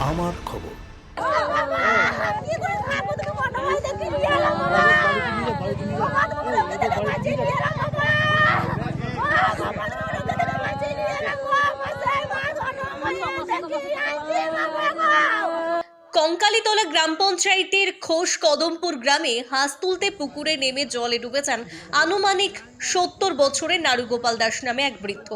আমার খবর। কঙ্কালীতলা গ্রাম পঞ্চায়েতের খোস কদমপুর গ্রামে হাঁস তুলতে পুকুরে নেমে জলে ডুবে যান আনুমানিক সত্তর বছরের নারুগোপাল দাস নামে এক বৃদ্ধ।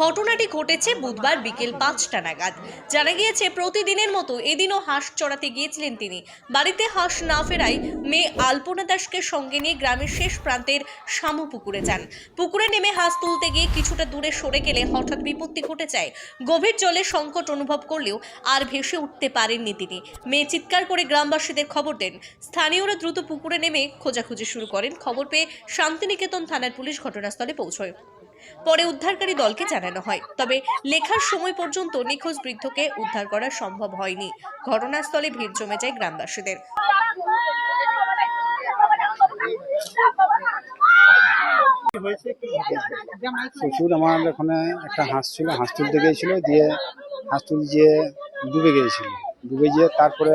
ঘটনাটি ঘটেছে বুধবার বিকেল পাঁচটা নাগাদ। জানা গিয়েছে, প্রতিদিনের মতো এদিনও হাঁস চড়াতে গিয়েছিলেন তিনি। বাড়িতে হাঁস না ফেরায় মেয়ে আলপনা দাসকে সঙ্গে নিয়ে গ্রামের শেষ প্রান্তের শামু পুকুরে যান। পুকুরে নেমে হাঁস তুলতে গিয়ে কিছুটা দূরে সরে গেলে হঠাৎ বিপত্তি ঘটে যায়। গভীর জলে সংকট অনুভব করলেও আর ভেসে উঠতে পারেননি তিনি। মেয়ে চিৎকার করে গ্রামবাসীদের খবর দেন। স্থানীয়রা দ্রুত পুকুরে নেমে খোঁজাখুঁজি শুরু করেন। খবর পেয়ে শান্তিনিকেতন থানার পুলিশ ঘটনাস্থলে পৌঁছয়। পরে উদ্ধারকারী দলকে জানানো হয়। তবে লেখার সময় পর্যন্ত নিখোঁজ বৃদ্ধকে উদ্ধার করা সম্ভব হয়নি। ঘটনাস্থলে ভিড় জমে যায় গ্রামবাসীদের। প্রচুর আমার ওখানে একটা হাঁস ছিল, হাঁস তুলতে গিয়েছিল, দিয়ে হাঁস তুলতে গিয়ে ডুবে গিয়েছিল। ডুবে গিয়ে তারপরে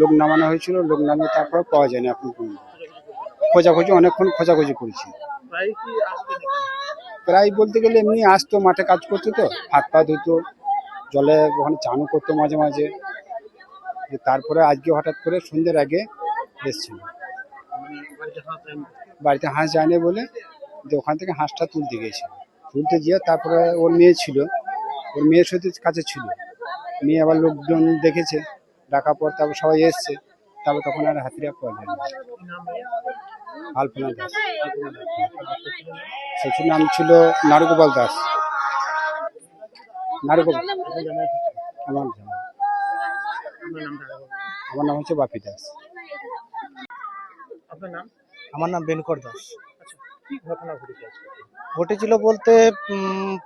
লোক নামানো হয়েছিল লোক নামিয়ে তারপরে পাওয়া যায়নি এখন পর্যন্ত। খোঁজাখুঁজি অনেকক্ষণ খোঁজাখুঁজি করেছি। প্রায় বলতে গেলে এমনি আসতো মাঠে কাজ করতো তো হাত পা ধুতো জলে ওখানে চানও করতো মাঝে মাঝে। তারপরে আজকে হঠাৎ করে সন্ধ্যের আগে এসেছিল। বাড়িতে হাঁস যায়নি বলে যে ওখান থেকে হাঁসটা তুলতে গিয়েছিল। তুলতে গিয়ে তারপরে ওর মেয়ে ছিল ওর মেয়ের সাথে কাছে ছিল। মেয়ে আবার লোকজন দেখেছে ডাকার পর তারপর সবাই এসছে তারপর তখন আর হাতিরা পাওয়া যায় আলপনা দাস। শ্বশুর নাম ছিল নারুগোপাল দাস। নারুগোপাল। আমার আমার নাম হচ্ছে বাপি দাস। আমার নাম বেনকর দাস। কি ঘটনা ঘটেছিল বলতে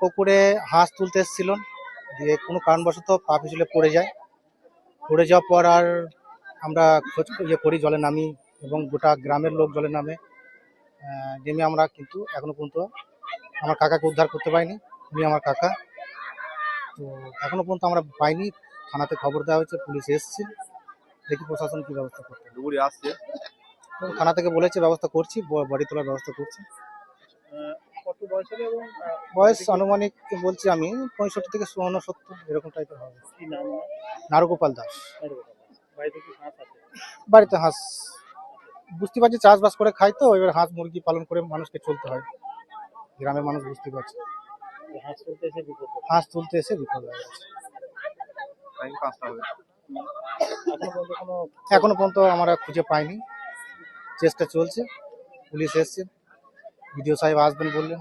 পুকুরে হাঁস তুলতে এসেছিল। দিয়ে কোনো কারণবশত পা পিছলে পড়ে যায়। পড়ে যাওয়ার পর আর আমরা খোঁজ ইয়ে করি জলে নামি এবং গোটা গ্রামের লোক জলে নামে। নেমে আমরা কিন্তু এখনও পর্যন্ত আমার কাকাকে উদ্ধার করতে পারিনি। উনি আমার কাকা। তো এখনও পর্যন্ত আমরা পাইনি। থানাতে খবর দেওয়া হয়েছে পুলিশ এসছে। দেখি প্রশাসন কি ব্যবস্থা করতে ডুবুরি আসছে। থানা থেকে বলেছে ব্যবস্থা করছি বাড়ি তোলার ব্যবস্থা করছি। এবং বয়স আনুমানিক বলছি আমি পঁয়ষট্টি থেকে চুয়ান্ন সত্তর এরকম টাইপের হবে। কি নাম নারগোপাল দাস। বাড়িতে কি হাঁস আছে? বাড়িতে হাঁস। বুঝতে পারছি চাষবাস করে খাই তো এবার হাঁস মুরগি পালন করে মানুষকে চলতে হয়। গ্রামের মানুষ বুঝতে পারছে। হাঁস তুলতে এসে বিপদ হাঁস তুলতে এসে বিপদ হয়ে গেছে। এখনও পর্যন্ত এখনও পর্যন্ত আমরা খুঁজে পাইনি। চেষ্টা চলছে। পুলিশ এসছে। বিডিও সাহেব আসবেন বললেন।